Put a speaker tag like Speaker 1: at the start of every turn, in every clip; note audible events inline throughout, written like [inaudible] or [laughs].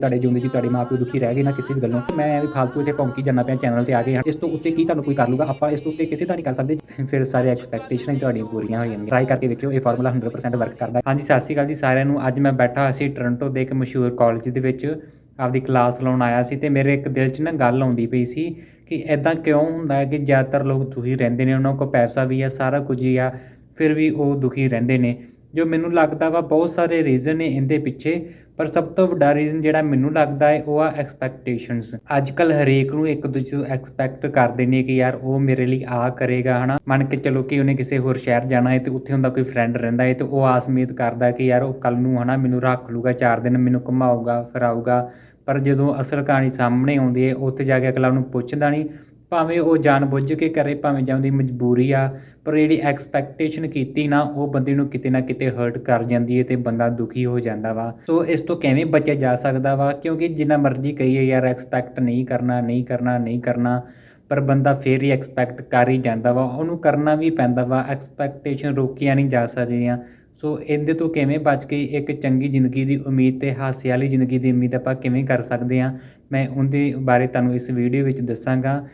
Speaker 1: ਤੁਹਾਡੇ ਜਿਉਂਦੇ ਜੀ, ਤੁਹਾਡੇ ਮਾਪਿਓ ਦੁਖੀ ਰਹਿ ਗਏ ਨਾ ਕਿਸੇ ਵੀ ਗੱਲੋਂ ਮੈਂ ਐਵੇਂ ਫਾਲਤੂ ਇੱਥੇ ਭੌਂਕੀ ਜਾਂਦਾ ਪਿਆ ਚੈਨਲ ਤੇ ਆ ਕੇ ਇਸ ਤੋਂ ਉੱਤੇ ਕੀ ਤੁਹਾਨੂੰ ਕੋਈ ਕਰ ਲੂਗਾ? ਆਪਾਂ ਇਸ ਤੋਂ ਉੱਤੇ ਕਿਸੇ ਦਾ ਨਹੀਂ ਕਰ ਸਕਦੇ। [laughs] ਫਿਰ ਸਾਰੇ ਐਕਸਪੈਕਟੇਸ਼ਨਾਂ ਤੁਹਾਡੀਆਂ ਪੂਰੀਆਂ ਹੋ ਜਾਣਗੀਆਂ। ਟਰਾਈ ਕਰਕੇ ਵੇਖਿਓ, ਇਹ ਫਾਰਮੂਲਾ 100% ਵਰਕ ਕਰਦਾ ਹਾਂਜੀ, ਸਤਿ ਸ਼੍ਰੀ ਅਕਾਲ ਜੀ ਸਾਰਿਆਂ ਨੂੰ। ਅੱਜ ਮੈਂ ਬੈਠਾ ਹੋਇਆ ਸੀ ਟੋਰਾਂਟੋ ਦੇ ਇੱਕ ਮਸ਼ਹੂਰ ਕਾਲਜ ਦੇ ਵਿੱਚ। ਆਪਦੀ ਕਲਾਸ ਲਾਉਣ ਆਇਆ ਸੀ ਤੇ ਮੇਰੇ ਇੱਕ ਦਿਲ 'ਚ ਨਾ ਗੱਲ ਆਉਂਦੀ ਪਈ ਸੀ ਕਿ ਐਦਾਂ ਕਿਉਂ ਹੁੰਦਾ ਹੈ ਕਿ ਜ਼ਿਆਦਾਤਰ ਲੋਕ ਦੁਖੀ ਰਹਿੰਦੇ ਨੇ, ਉਹਨਾਂ ਕੋਲ ਪੈਸਾ ਵੀ ਆ, ਸਾਰਾ ਕੁਝ ਹੀ ਆ, ਫਿਰ ਵੀ ਉਹ ਦੁਖੀ ਰਹਿੰਦੇ ਨੇ। ਜੋ ਮੈਨੂੰ ਲੱਗਦਾ ਵਾ, ਬਹੁਤ ਸਾਰੇ ਰੀਜ਼ਨ ਨੇ ਇਹਦੇ ਪਿੱਛੇ, ਪਰ ਸਭ ਤੋਂ ਵੱਡਾ ਰੀਜ਼ਨ ਜਿਹੜਾ ਮੈਨੂੰ ਲੱਗਦਾ ਹੈ, ਉਹ ਆ ਐਕਸਪੈਕਟੇਸ਼ਨਸ ਅੱਜ ਕੱਲ ਹਰੇਕ ਨੂੰ ਇੱਕ ਦੂਜੇ ਤੋਂ ਐਕਸਪੈਕਟ ਕਰਦੇ ਨੇ ਕਿ ਯਾਰ ਉਹ ਮੇਰੇ ਲਈ ਆ ਕਰੇਗਾ, ਹਨਾ? ਮੰਨ ਕੇ ਚਲੋ ਕਿ ਉਹਨੇ ਕਿਸੇ ਹੋਰ ਸ਼ਹਿਰ ਜਾਣਾ ਹੈ ਤੇ ਉੱਥੇ ਹੁੰਦਾ ਕੋਈ ਫਰੈਂਡ ਰਹਿੰਦਾ ਹੈ ਤੇ ਉਹ ਆਸ ਕਰਦਾ ਕਿ ਯਾਰ ਉਹ ਕੱਲ ਨੂੰ, ਹਨਾ, ਮੈਨੂੰ ਰੱਖ ਲੂਗਾ 4 ਦਿਨ ਮੈਨੂੰ ਘੁਮਾਊਗਾ, ਫਿਰਾਊਗਾ। ਪਰ ਜਦੋਂ ਅਸਲ ਕਹਾਣੀ ਸਾਹਮਣੇ ਆਉਂਦੀ ਹੈ, ਉੱਥੇ ਜਾ ਕੇ ਅਗਲਾ ਉਹਨੂੰ ਪੁੱਛਦਾ ਨਹੀਂ ਭਾਵੇਂ ਉਹ ਜਾਣਬੁੱਝ ਕੇ ਕਰੇ, ਭਾਵੇਂ ਜਾਂ ਉਹਦੀ ਮਜਬੂਰੀ ਆ, ਪਰ ਜਿਹੜੀ ਐਕਸਪੈਕਟੇਸ਼ਨ ਕੀਤੀ ਨਾ, ਉਹ ਬੰਦੇ ਨੂੰ ਕਿਤੇ ਨਾ ਕਿਤੇ ਹਰਟ ਕਰ ਜਾਂਦੀ ਹੈ ਤੇ ਬੰਦਾ ਦੁਖੀ ਹੋ ਜਾਂਦਾ ਵਾ। ਸੋ ਇਸ ਤੋਂ ਕਿਵੇਂ ਬਚਿਆ ਜਾ ਸਕਦਾ ਵਾ? ਕਿਉਂਕਿ ਜਿੰਨਾ ਮਰਜ਼ੀ ਕਹੀਏ, ਯਾਰ ਐਕਸਪੈਕਟ ਨਹੀਂ ਕਰਨਾ ਨਹੀਂ ਕਰਨਾ ਨਹੀਂ ਕਰਨਾ, ਪਰ ਬੰਦਾ ਫੇਰ ਹੀ ਐਕਸਪੈਕਟ ਕਰ ਹੀ ਜਾਂਦਾ ਵਾ। ਉਹਨੂੰ ਕਰਨਾ ਵੀ ਪੈਂਦਾ ਵਾ ਐਕਸਪੈਕਟੇਸ਼ਨ ਰੋਕੀਆਂ ਨਹੀਂ ਜਾ ਸਕਦੀਆਂ। ਸੋ ਇਹਦੇ ਤੋਂ ਕਿਵੇਂ ਬਚ ਕੇ ਇੱਕ ਚੰਗੀ ਜ਼ਿੰਦਗੀ ਦੀ ਉਮੀਦ ਤੇ ਹਾਸੇ ਵਾਲੀ ਜ਼ਿੰਦਗੀ ਦੀ ਉਮੀਦ ਆਪਾਂ ਕਿਵੇਂ ਕਰ ਸਕਦੇ ਹਾਂ ਮੈਂ ਉਹਦੇ ਬਾਰੇ ਤੁਹਾਨੂੰ ਇਸ ਵੀਡੀਓ ਵਿੱਚ ਦੱਸਾਂਗਾ।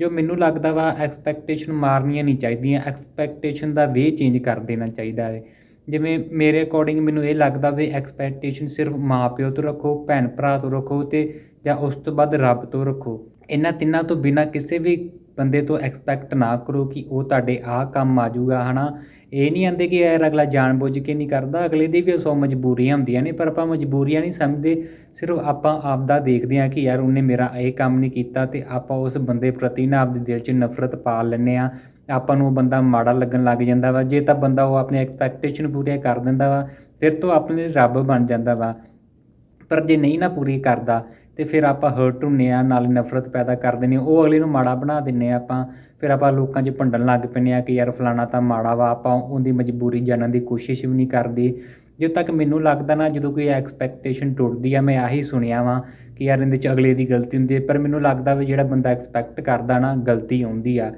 Speaker 1: ਜੋ ਮੈਨੂੰ ਲੱਗਦਾ ਵਾ ਐਕਸਪੈਕਟੇਸ਼ਨ ਮਾਰਨੀਆਂ ਨਹੀਂ ਚਾਹੀਦੀਆਂ ਐਕਸਪੈਕਟੇਸ਼ਨ ਦਾ ਵੇ ਚੇਂਜ ਕਰ ਦੇਣਾ ਚਾਹੀਦਾ ਹੈ। ਜਿਵੇਂ ਮੇਰੇ ਅਕੋਰਡਿੰਗ ਮੈਨੂੰ ਇਹ ਲੱਗਦਾ ਵੀ ਐਕਸਪੈਕਟੇਸ਼ਨ ਸਿਰਫ ਮਾਪਿਓ ਤੋਂ ਰੱਖੋ ਭੈਣ ਭਰਾ ਤੋਂ ਰੱਖੋ ਤੇ ਜਾਂ ਉਸ ਤੋਂ ਬਾਅਦ ਰੱਬ ਤੋਂ ਰੱਖੋ। ਇਹਨਾਂ ਤਿੰਨਾਂ ਤੋਂ ਬਿਨਾ ਕਿਸੇ ਵੀ ਬੰਦੇ ਤੋਂ ਐਕਸਪੈਕਟ ਨਾ ਕਰੋ ਕਿ ਉਹ ਤੁਹਾਡੇ ਆਹ ਕੰਮ ਆ ਜਾਊਗਾ, ਹਨਾ? ਇਹ ਨਹੀਂ ਆਂਦੇ ਕਿ ਯਾਰ ਅਗਲਾ ਜਾਣਬੁੱਝ ਕੇ ਨਹੀਂ ਕਰਦਾ, ਅਗਲੇ ਦੀ ਵੀ ਸੋ ਮਜਬੂਰੀਆਂ ਹੁੰਦੀਆਂ ਨੇ, ਪਰ ਆਪਾਂ ਮਜਬੂਰੀਆਂ ਨਹੀਂ ਸਮਝਦੇ, ਸਿਰਫ ਆਪਾਂ ਆਪਦਾ ਦੇਖਦੇ ਹਾਂ ਕਿ ਯਾਰ ਉਹਨੇ ਮੇਰਾ ਇਹ ਕੰਮ ਨਹੀਂ ਕੀਤਾ ਤੇ ਆਪਾਂ ਉਸ ਬੰਦੇ ਪ੍ਰਤੀ ਨਾ ਆਪਦੇ ਦਿਲ 'ਚ ਨਫ਼ਰਤ ਪਾ ਲੈਂਦੇ ਆ ਆਪਾਂ ਨੂੰ ਉਹ ਬੰਦਾ ਮਾੜਾ ਲੱਗਣ ਲੱਗ ਜਾਂਦਾ ਵਾ, ਜੇ ਤਾਂ ਬੰਦਾ ਉਹ ਆਪਣੀ ਐਕਸਪੈਕਟੇਸ਼ਨ ਪੂਰੀਆਂ ਕਰ ਦਿੰਦਾ ਵਾ, ਫਿਰ ਤੋਂ ਆਪਣੇ ਰੱਬ ਬਣ ਜਾਂਦਾ ਵਾ। ਪਰ ਜੇ ਨਹੀਂ ਨਾ ਪੂਰੀ ਕਰਦਾ ਤੇ ਫਿਰ ਆਪਾਂ ਹਰਟ ਹੁੰਨੇ ਆ, ਨਾਲੇ ਨਫ਼ਰਤ ਪੈਦਾ ਕਰ ਦਿੰਦੇ ਹਾਂ ਉਹ ਅਗਲੇ ਨੂੰ ਮਾੜਾ ਬਣਾ ਦਿੰਨੇ ਆ ਆਪਾਂ। ਫਿਰ ਆਪਾਂ ਲੋਕਾਂ 'ਚ ਭੰਡਣ ਲੱਗ ਪੈਂਦੇ ਆ ਕਿ ਯਾਰ ਫਲਾਣਾ ਤਾਂ ਮਾੜਾ ਵਾ, ਆਪਾਂ ਉਹਦੀ ਮਜਬੂਰੀ ਜਾਣਨ ਦੀ ਕੋਸ਼ਿਸ਼ ਵੀ ਨਹੀਂ ਕਰਦੇ। ਜਦੋਂ ਤੱਕ ਮੈਨੂੰ ਲੱਗਦਾ ਨਾ, ਜਦੋਂ ਕੋਈ ਐਕਸਪੈਕਟੇਸ਼ਨ ਟੁੱਟਦੀ ਆ, ਮੈਂ ਆਹੀ ਸੁਣਿਆ ਵਾਂ ਕਿ ਯਾਰ ਇਹਦੇ 'ਚ ਅਗਲੇ ਦੀ ਗਲਤੀ ਹੁੰਦੀ ਹੈ ਪਰ ਮੈਨੂੰ ਲੱਗਦਾ ਵੀ ਜਿਹੜਾ ਬੰਦਾ ਐਕਸਪੈਕਟ ਕਰਦਾ ਨਾ, ਗਲਤੀ ਆਉਂਦੀ ਆ।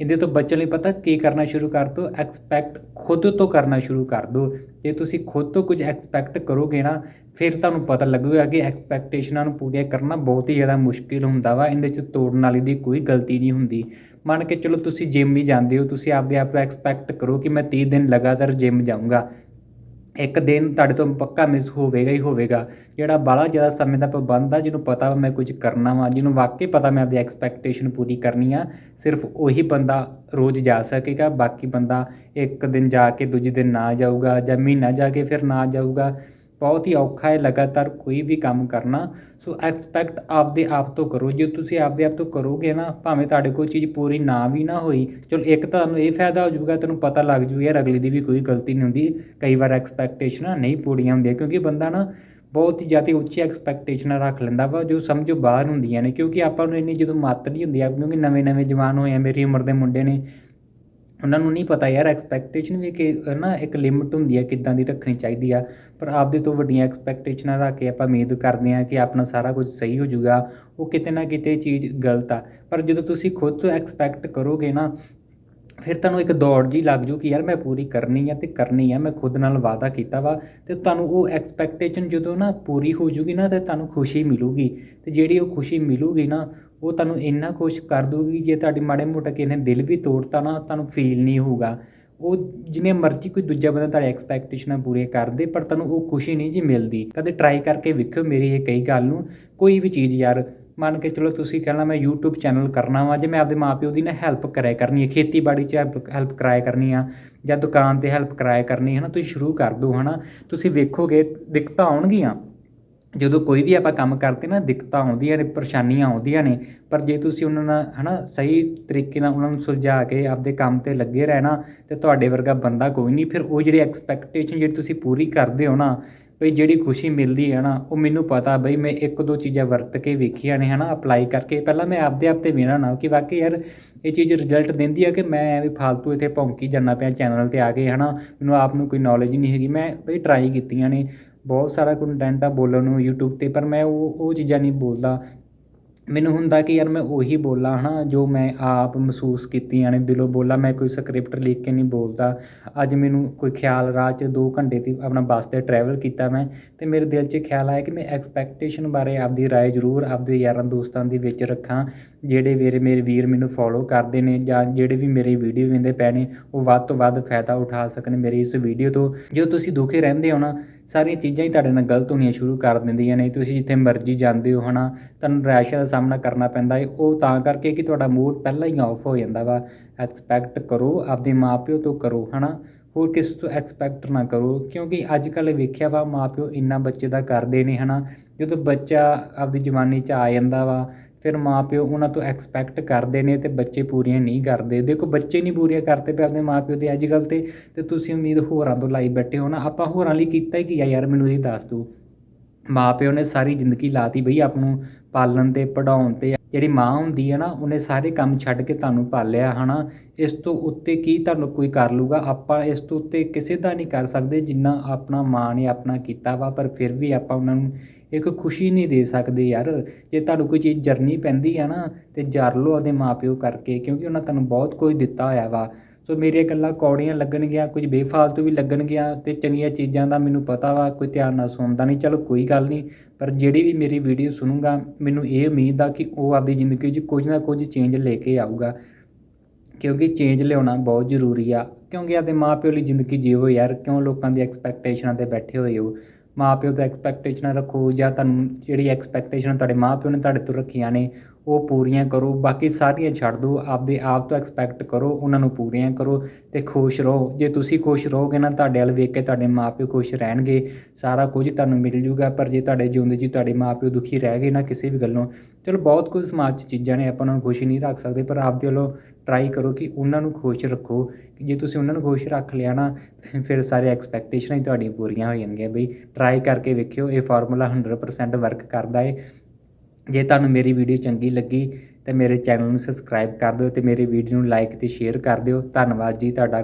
Speaker 1: ਇਹਦੇ ਤੋਂ ਬਚਣ ਲਈ ਪਤਾ ਕੀ ਕਰਨਾ ਸ਼ੁਰੂ ਕਰ ਦੋ? ਐਕਸਪੈਕਟ ਖੁਦ ਤੋਂ ਕਰਨਾ ਸ਼ੁਰੂ ਕਰ ਦੋ। ਜੇ ਤੁਸੀਂ ਖੁਦ ਤੋਂ ਕੁਝ ਐਕਸਪੈਕਟ ਕਰੋਗੇ ਨਾ, ਫਿਰ ਤੁਹਾਨੂੰ ਪਤਾ ਲੱਗੂਗਾ ਕਿ ਐਕਸਪੈਕਟੇਸ਼ਨਾਂ ਨੂੰ ਪੂਰੀਆਂ ਕਰਨਾ ਬਹੁਤ ਹੀ ਜ਼ਿਆਦਾ ਮੁਸ਼ਕਿਲ ਹੁੰਦਾ ਵਾ। ਇਹਦੇ 'ਚ ਤੋੜਨ ਵਾਲੀ ਦੀ ਕੋਈ ਗਲਤੀ ਨਹੀਂ ਹੁੰਦੀ। ਮੰਨ ਕੇ ਚਲੋ ਤੁਸੀਂ ਜਿਮ ਹੀ ਜਾਂਦੇ ਹੋ, ਤੁਸੀਂ ਆਪਦੇ ਆਪ ਨੂੰ ਐਕਸਪੈਕਟ ਕਰੋ ਕਿ ਮੈਂ 30 ਦਿਨ ਲਗਾਤਾਰ ਜਿਮ ਜਾਊਂਗਾ। ਇੱਕ ਦਿਨ ਤੁਹਾਡੇ ਤੋਂ ਪੱਕਾ ਮਿਸ ਹੋਵੇਗਾ ਹੀ ਹੋਵੇਗਾ। ਜਿਹੜਾ ਬਾਹਲਾ ਜ਼ਿਆਦਾ ਸਮੇਂ ਦਾ ਪਾਬੰਦ ਆ, ਜਿਹਨੂੰ ਪਤਾ ਵਾ ਮੈਂ ਕੁਝ ਕਰਨਾ ਵਾ, ਜਿਹਨੂੰ ਵਾਕਈ ਪਤਾ ਮੈਂ ਆਪਦੀ ਐਕਸਪੈਕਟੇਸ਼ਨ ਪੂਰੀ ਕਰਨੀ ਆ, ਸਿਰਫ ਉਹੀ ਬੰਦਾ ਰੋਜ਼ ਜਾ ਸਕੇਗਾ। ਬਾਕੀ ਬੰਦਾ ਇੱਕ ਦਿਨ ਜਾ ਕੇ ਦੂਜੇ ਦਿਨ ਨਾ ਜਾਊਗਾ ਜਾਂ ਮਹੀਨਾ ਜਾ ਕੇ ਫਿਰ ਨਾ ਜਾਊਗਾ। ਬਹੁਤ ਹੀ ਔਖਾ ਹੈ ਲਗਾਤਾਰ ਕੋਈ ਵੀ ਕੰਮ ਕਰਨਾ। ਸੋ ਐਕਸਪੈਕਟ ਆਪਦੇ ਆਪ ਤੋਂ ਕਰੋ। ਜੇ ਤੁਸੀਂ ਆਪਦੇ ਆਪ ਤੋਂ ਕਰੋਗੇ ਨਾ, ਭਾਵੇਂ ਤੁਹਾਡੇ ਕੋਲ ਚੀਜ਼ ਪੂਰੀ ਨਾ ਵੀ ਨਾ ਹੋਈ, ਚਲੋ ਇੱਕ ਤੁਹਾਨੂੰ ਇਹ ਫਾਇਦਾ ਹੋ ਜਾਊਗਾ ਤੁਹਾਨੂੰ ਪਤਾ ਲੱਗ ਜੂ ਯਾਰ ਅਗਲੀ ਦੀ ਵੀ ਕੋਈ ਗਲਤੀ ਨਹੀਂ ਹੁੰਦੀ। ਕਈ ਵਾਰ ਐਕਸਪੈਕਟੇਸ਼ਨਾਂ ਨਹੀਂ ਪੂਰੀਆਂ ਹੁੰਦੀਆਂ, ਕਿਉਂਕਿ ਬੰਦਾ ਨਾ ਬਹੁਤ ਹੀ ਜ਼ਿਆਦਾ ਉੱਚੀ ਐਕਸਪੈਕਟੇਸ਼ਨਾਂ ਰੱਖ ਲੈਂਦਾ ਵਾ, ਜੋ ਸਮਝੋ ਬਾਹਰ ਹੁੰਦੀਆਂ ਨੇ, ਕਿਉਂਕਿ ਆਪਾਂ ਨੂੰ ਇੰਨੀ ਜਦੋਂ ਮੱਤ ਨਹੀਂ ਹੁੰਦੀ ਆ ਕਿਉਂਕਿ ਨਵੇਂ ਨਵੇਂ ਜਵਾਨ ਹੋਏ ਆ, ਮੇਰੀ ਉਮਰ ਦੇ ਮੁੰਡੇ ਨੇ ਉਹਨਾਂ ਨੂੰ ਨਹੀਂ ਪਤਾ ਯਾਰ ਐਕਸਪੈਕਟੇਸ਼ਨ ਵੀ ਕਿ ਨਾ ਇੱਕ ਲਿਮਟ ਹੁੰਦੀ ਹੈ ਕਿੱਦਾਂ ਦੀ ਰੱਖਣੀ ਚਾਹੀਦੀ ਆ, ਪਰ ਆਪਦੇ ਤੋਂ ਵੱਡੀਆਂ ਐਕਸਪੈਕਟੇਸ਼ਨਾਂ ਰੱਖ ਕੇ ਆਪਾਂ ਉਮੀਦ ਕਰਦੇ ਹਾਂ ਕਿ ਆਪਣਾ ਸਾਰਾ ਕੁਝ ਸਹੀ ਹੋ ਜਾਊਗਾ, ਉਹ ਕਿਤੇ ਨਾ ਕਿਤੇ ਚੀਜ਼ ਗਲਤ ਆ। ਪਰ ਜਦੋਂ ਤੁਸੀਂ ਖੁਦ ਤੋਂ ਐਕਸਪੈਕਟ ਕਰੋਗੇ ਨਾ, ਫਿਰ ਤੁਹਾਨੂੰ ਇੱਕ ਦੌੜ ਜੀ ਲੱਗ ਜੂ ਕਿ ਯਾਰ ਮੈਂ ਪੂਰੀ ਕਰਨੀ ਆ ਤੇ ਕਰਨੀ ਆ, ਮੈਂ ਖੁਦ ਨਾਲ ਵਾਅਦਾ ਕੀਤਾ ਵਾ ਤੇ ਤੁਹਾਨੂੰ ਉਹ ਐਕਸਪੈਕਟੇਸ਼ਨ ਜਦੋਂ ਨਾ ਪੂਰੀ ਹੋ ਜੂਗੀ ਨਾ, ਤੇ ਤੁਹਾਨੂੰ ਖੁਸ਼ੀ ਮਿਲੂਗੀ। ਤੇ ਜਿਹੜੀ ਉਹ ਖੁਸ਼ੀ ਮਿਲੂਗੀ ਨਾ ਉਹ ਤੁਹਾਨੂੰ ਇੰਨਾ ਖੁਸ਼ ਕਰ ਦੂਗੀ ਜੇ ਤੁਹਾਡੀ ਮਾੜੇ ਮੋਟਾ ਕਿਸੇ ਨੇ ਦਿਲ ਵੀ ਤੋੜਤਾ ਨਾ, ਤੁਹਾਨੂੰ ਫੀਲ ਨਹੀਂ ਹੋਊਗਾ। ਉਹ ਜਿੰਨੇ ਮਰਜ਼ੀ ਕੋਈ ਦੂਜਾ ਬੰਦਾ ਤੁਹਾਡੇ ਐਕਸਪੈਕਟੇਸ਼ਨਾਂ ਪੂਰੇ ਕਰਦੇ ਪਰ ਤੁਹਾਨੂੰ ਉਹ ਖੁਸ਼ੀ ਨਹੀਂ ਜੀ ਮਿਲਦੀ। ਕਦੇ ਟਰਾਈ ਕਰਕੇ ਵੇਖਿਓ ਮੇਰੀ ਇਹ ਕਈ ਗੱਲ ਨੂੰ। ਕੋਈ ਵੀ ਚੀਜ਼ ਯਾਰ, ਮੰਨ ਕੇ ਚਲੋ ਤੁਸੀਂ ਕਹਿਣਾ ਮੈਂ YouTube ਚੈਨਲ ਕਰਨਾ ਵਾ, ਜੇ ਮੈਂ ਆਪਦੇ ਮਾਪਿਓ ਦੀ ਨਾ ਹੈਲਪ ਕਰਾਇਆ ਕਰਨੀ ਹੈ ਖੇਤੀਬਾੜੀ 'ਚ ਹੈਲਪ ਕਰਾਇਆ ਕਰਨੀ ਆ, ਜਾਂ ਦੁਕਾਨ ਤੇ ਹੈਲਪ ਕਰਾਇਆ ਕਰਨੀ ਹੈ ਨਾ ਤੁਸੀਂ ਸ਼ੁਰੂ ਕਰ ਦਿਓ ਹਨਾ। ਤੁਸੀਂ ਵੇਖੋਗੇ ਦਿੱਕਤਾਂ ਆਉਣਗੀਆਂ। ਜਦੋਂ ਕੋਈ ਵੀ ਆਪਾਂ ਕੰਮ ਕਰਦੇ ਨਾ, ਦਿੱਕਤਾਂ ਆਉਂਦੀਆਂ ਨੇ, ਪਰੇਸ਼ਾਨੀਆਂ ਆਉਂਦੀਆਂ ਨੇ, ਪਰ ਜੇ ਤੁਸੀਂ ਉਹਨਾਂ ਨਾਲ, ਹਨਾ, ਸਹੀ ਤਰੀਕੇ ਨਾਲ ਉਹਨਾਂ ਨੂੰ ਸੁਲਝਾ ਕੇ ਆਪਦੇ ਕੰਮ ਤੇ ਲੱਗੇ ਰਹਿਣਾ, ਤੇ ਤੁਹਾਡੇ ਵਰਗਾ ਬੰਦਾ ਕੋਈ ਨਹੀਂ, ਫਿਰ ਉਹ ਜਿਹੜੀ ਐਕਸਪੈਕਟੇਸ਼ਨ ਜਿਹੜੀ ਤੁਸੀਂ ਪੂਰੀ ਕਰਦੇ ਹੋ ਨਾ ਬਈ ਜਿਹੜੀ ਖੁਸ਼ੀ ਮਿਲਦੀ ਹੈ ਨਾ, ਉਹ ਮੈਨੂੰ ਪਤਾ ਬਈ ਮੈਂ ਇੱਕ ਦੋ ਚੀਜ਼ਾਂ ਵਰਤ ਕੇ ਵੇਖੀਆਂ ਨੇ, ਹਨਾ ਅਪਲਾਈ ਕਰਕੇ। ਪਹਿਲਾਂ ਮੈਂ ਆਪਦੇ ਆਪ ਤੇ ਵੇਣਾ ਨਾ ਕਿ ਵਾਕਈ ਯਾਰ ਇਹ ਚੀਜ਼ ਰਿਜ਼ਲਟ ਦਿੰਦੀ ਆ ਕਿ ਮੈਂ ਐਵੇਂ ਫਾਲਤੂ ਇੱਥੇ ਭੌਂਕੀ ਜਾਂਦਾ ਪਿਆ ਚੈਨਲ ਤੇ ਆ ਕੇ, ਹਨਾ, ਮੈਨੂੰ ਆਪ ਨੂੰ ਕੋਈ ਨੌਲੇਜ ਨਹੀਂ ਹੈਗੀ। ਮੈਂ ਬਈ ਟਰਾਈ ਕੀਤੀਆਂ ਨੇ ਬਹੁਤ ਸਾਰਾ ਕੰਟੈਂਟ ਆ ਬੋਲਣ ਨੂੰ ਯੂਟਿਊਬ ਤੇ, ਪਰ ਮੈਂ ਉਹ ਉਹ ਚੀਜ਼ਾਂ ਨਹੀਂ ਬੋਲਦਾ। ਮੈਨੂੰ ਹੁੰਦਾ ਕਿ ਯਾਰ ਮੈਂ ਉਹੀ ਬੋਲਾਂ ਹੈ ਨਾ ਜੋ ਮੈਂ ਆਪ ਮਹਿਸੂਸ ਕੀਤੀਆਂ ਨੇ ਦਿਲੋਂ ਬੋਲਾਂ, ਮੈਂ ਕੋਈ ਸਕ੍ਰਿਪਟ ਲਿਖ ਕੇ ਨਹੀਂ ਬੋਲਦਾ। ਅੱਜ ਮੈਨੂੰ ਕੋਈ ਖਿਆਲ ਰਾਹ 'ਚ 2 ਘੰਟੇ ਦੀ ਆਪਣਾ ਬੱਸ 'ਤੇ ਟਰੈਵਲ ਕੀਤਾ ਮੈਂ, ਤੇ ਮੇਰੇ ਦਿਲ 'ਚ ਖਿਆਲ ਆਇਆ ਕਿ ਮੈਂ ਐਕਸਪੈਕਟੇਸ਼ਨ ਬਾਰੇ ਆਪਦੀ ਰਾਏ ਜ਼ਰੂਰ ਆਪਦੇ ਯਾਰਾਂ ਦੋਸਤਾਂ ਦੇ ਵਿੱਚ ਰੱਖਾਂ। ਜਿਹੜੇ ਵੀਰ ਮੇਰੇ ਵੀਰ ਮੈਨੂੰ ਫੋਲੋ ਕਰਦੇ ਨੇ ਜਾਂ ਜਿਹੜੇ ਵੀ ਮੇਰੀ ਵੀਡੀਓ ਵੇਖਦੇ ਪਏ ਨੇ, ਉਹ ਵੱਧ ਤੋਂ ਵੱਧ ਫਾਇਦਾ ਉਠਾ ਸਕਣ ਮੇਰੀ ਇਸ ਵੀਡੀਓ ਤੋਂ। ਜੋ ਤੁਸੀਂ ਦੁਖੀ ਰਹਿੰਦੇ ਹੋ ਨਾ, ਸਾਰੀਆਂ ਚੀਜ਼ਾਂ ਹੀ ਤੁਹਾਡੇ ਨਾਲ ਗਲਤ ਹੋਣੀਆਂ ਸ਼ੁਰੂ ਕਰ ਦਿੰਦੀਆਂ ਨੇ। ਤੁਸੀਂ ਜਿੱਥੇ ਮਰਜ਼ੀ ਜਾਂਦੇ ਹੋ ਹਨਾ, ਤੁਹਾਨੂੰ ਨਿਰਾਸ਼ਾ ਦਾ ਸਾਹਮਣਾ ਕਰਨਾ ਪੈਂਦਾ ਹੈ ਉਹ ਤਾਂ ਕਰਕੇ ਕਿ ਤੁਹਾਡਾ ਮੂਡ ਪਹਿਲਾਂ ਹੀ ਆਫ ਹੋ ਜਾਂਦਾ ਵਾ। ਐਕਸਪੈਕਟ ਕਰੋ, ਆਪਦੇ ਮਾਪਿਓ ਤੋਂ ਕਰੋ ਹਨਾ। ਹੋਰ ਕਿਸ ਤੋਂ ਐਕਸਪੈਕਟ ਨਾ ਕਰੋ, ਕਿਉਂਕਿ ਅੱਜ ਕੱਲ੍ਹ ਵੇਖਿਆ ਵਾ, ਮਾਪਿਓ ਇੰਨਾ ਬੱਚੇ ਦਾ ਕਰਦੇ ਨੇ ਹਨਾ। ਜਦੋਂ ਬੱਚਾ ਆਪਦੀ ਜਵਾਨੀ 'ਚ ਆ ਜਾਂਦਾ ਵਾ ਫਿਰ ਮਾਪਿਓ ਉਹਨਾਂ ਤੋਂ ਐਕਸਪੈਕਟ ਕਰਦੇ ਨੇ ਤੇ ਬੱਚੇ ਪੂਰੀਆਂ ਨਹੀਂ ਕਰਦੇ। ਦੇਖੋ, ਬੱਚੇ ਨਹੀਂ ਪੂਰੀਆਂ ਕਰਦੇ ਪਏ ਆਪਣੇ ਮਾਪਿਓ ਦੇ ਅੱਜ ਕੱਲ੍ਹ ਤੇ ਤੇ ਤੁਸੀਂ ਉਮੀਦ ਹੋਰਾਂ ਤੋਂ ਲਾਈ ਬੈਠੇ ਹੋ ਨਾ। ਆਪਾਂ ਹੋਰਾਂ ਲਈ ਕੀਤਾ ਹੀ ਕੀ ਆ ਯਾਰ, ਮੈਨੂੰ ਇਹ ਦੱਸ ਦਿਓ ਮਾਪਿਓ ਨੇ ਸਾਰੀ ਜ਼ਿੰਦਗੀ ਲਾਤੀ ਬਈ ਆਪ ਨੂੰ ਪਾਲਣ ਤੇ ਪੜਾਉਣ ਤੇ। ਜਿਹੜੀ ਮਾਂ ਹੁੰਦੀ ਹੈ ਨਾ, ਉਹਨੇ ਸਾਰੇ ਕੰਮ ਛੱਡ ਕੇ ਤੁਹਾਨੂੰ ਪਾਲਿਆ, ਹਨਾ? ਇਸ ਤੋਂ ਉੱਤੇ ਕੀ ਤੁਹਾਨੂੰ ਕੋਈ ਕਰ ਲੂਗਾ? ਆਪਾਂ ਇਸ ਤੋਂ ਉੱਤੇ ਕਿਸੇ ਦਾ ਨਹੀਂ ਕਰ ਸਕਦੇ ਜਿੰਨਾ ਆਪਣਾ ਮਾਂ ਨੇ ਆਪਣਾ ਕੀਤਾ ਵਾ, ਪਰ ਫਿਰ ਵੀ ਆਪਾਂ ਉਹਨਾਂ ਨੂੰ ਇੱਕ ਖੁਸ਼ੀ ਨਹੀਂ ਦੇ ਸਕਦੇ ਯਾਰ। ਜੇ ਤੁਹਾਨੂੰ ਕੋਈ ਚੀਜ਼ ਜਰਨੀ ਪੈਂਦੀ ਆ ਨਾ, ਤੇ ਜਰ ਲਓ ਉਹਦੇ ਮਾਪਿਓ ਕਰਕੇ, ਕਿਉਂਕਿ ਉਹਨਾਂ ਤੁਹਾਨੂੰ ਬਹੁਤ ਕੁਝ ਦਿੱਤਾ ਹੋਇਆ ਵਾ। ਸੋ ਮੇਰੀਆਂ ਗੱਲਾਂ ਕੌੜੀਆਂ ਲੱਗਣਗੀਆਂ, ਕੁਝ ਬੇਫਾਲਤੂ ਵੀ ਲੱਗਣਗੀਆਂ, ਤੇ ਚੰਗੀਆਂ ਚੀਜ਼ਾਂ ਦਾ ਮੈਨੂੰ ਪਤਾ ਵਾ, ਕੋਈ ਧਿਆਨ ਨਾਲ ਸੁਣਦਾ ਨਹੀਂ। ਚਲੋ ਕੋਈ ਗੱਲ ਨਹੀਂ, ਪਰ ਜਿਹੜੀ ਵੀ ਮੇਰੀ ਵੀਡੀਓ ਸੁਣੂਗਾ, ਮੈਨੂੰ ਇਹ ਉਮੀਦ ਆ ਕਿ ਉਹ ਆਪਦੀ ਜ਼ਿੰਦਗੀ 'ਚ ਕੁਝ ਨਾ ਕੁਝ ਚੇਂਜ ਲੈ ਕੇ ਆਊਗਾ। ਕਿਉਂਕਿ ਚੇਂਜ ਲਿਆਉਣਾ ਬਹੁਤ ਜ਼ਰੂਰੀ ਆ। ਕਿਉਂਕਿ ਆਪਦੇ ਮਾਪਿਓ ਲਈ ਜ਼ਿੰਦਗੀ ਜੀਵੋ ਯਾਰ, ਕਿਉਂ ਲੋਕਾਂ ਦੀ ਐਕਸਪੈਕਟੇਸ਼ਨਾਂ ਤੇ ਬੈਠੇ ਹੋਏ ਹੋ? ਮਾਪਿਓ ਤੋਂ ਐਕਸਪੈਕਟੇਸ਼ਨਾਂ ਰੱਖੋ ਜਾਂ ਤੁਹਾਨੂੰ ਜਿਹੜੀ ਐਕਸਪੈਕਟੇਸ਼ਨ ਤੁਹਾਡੇ ਮਾਪਿਓ ਨੇ ਤੁਹਾਡੇ ਤੋਂ ਰੱਖੀਆਂ ਨੇ ਉਹ ਪੂਰੀਆਂ ਕਰੋ। ਬਾਕੀ ਸਾਰੀਆਂ ਛੱਡ ਦਿਓ। ਆਪਦੇ ਆਪ ਤੋਂ ਐਕਸਪੈਕਟ ਕਰੋ। ਉਹਨਾਂ ਨੂੰ ਪੂਰੀਆਂ ਕਰੋ ਤੇ ਖੁਸ਼ ਰਹੋ। ਜੇ ਤੁਸੀਂ ਖੁਸ਼ ਰਹੋਗੇ ਨਾ, ਤੁਹਾਡੇ ਵੱਲ ਵੇਖ ਕੇ ਤੁਹਾਡੇ ਮਾਪਿਓ ਖੁਸ਼ ਰਹਿਣਗੇ। ਸਾਰਾ ਕੁਝ ਤੁਹਾਨੂੰ ਮਿਲ ਜੂਗਾ। ਪਰ ਜੇ ਤੁਹਾਡੇ ਜਿਉਂਦੇ ਜੀ ਤੁਹਾਡੇ ਮਾਪਿਓ ਦੁਖੀ ਰਹਿ ਗਏ ਨਾ ਕਿਸੇ ਵੀ ਗੱਲੋਂ, ਚਲੋ ਬਹੁਤ ਕੁਝ ਸਮਾਜ 'ਚ ਚੀਜ਼ਾਂ ਨੇ। ਆਪਾਂ ਉਹਨਾਂ ਨੂੰ ਖੁਸ਼ ਨਹੀਂ ਰੱਖ ਸਕਦੇ। ਪਰ ਆਪਦੇ ਵੱਲੋਂ ਟਰਾਈ ਕਰੋ ਕਿ ਉਹਨਾਂ ਨੂੰ ਖੁਸ਼ ਰੱਖੋ। ਜੇ ਤੁਸੀਂ ਉਹਨਾਂ ਨੂੰ ਖੁਸ਼ ਰੱਖ ਲਿਆ ਨਾ, [laughs] ਫਿਰ ਸਾਰੇ ਐਕਸਪੈਕਟੇਸ਼ਨਾਂ ਹੀ ਤੁਹਾਡੀਆਂ ਪੂਰੀਆਂ ਹੋ ਜਾਣਗੀਆਂ ਬਈ। ਟਰਾਈ ਕਰਕੇ ਵੇਖਿਓ। ਇਹ ਫਾਰਮੂਲਾ 100% ਵਰਕ ਕਰਦਾ ਏ। ਜੇ ਤੁਹਾਨੂੰ ਮੇਰੀ ਵੀਡੀਓ ਚੰਗੀ ਲੱਗੀ ਤਾਂ ਮੇਰੇ ਚੈਨਲ ਨੂੰ ਸਬਸਕ੍ਰਾਈਬ ਕਰ ਦਿਓ ਤੇ ਮੇਰੀ ਵੀਡੀਓ ਨੂੰ ਲਾਈਕ ਤੇ ਸ਼ੇਅਰ ਕਰ ਦਿਓ। ਧੰਨਵਾਦ ਜੀ ਤੁਹਾਡਾ।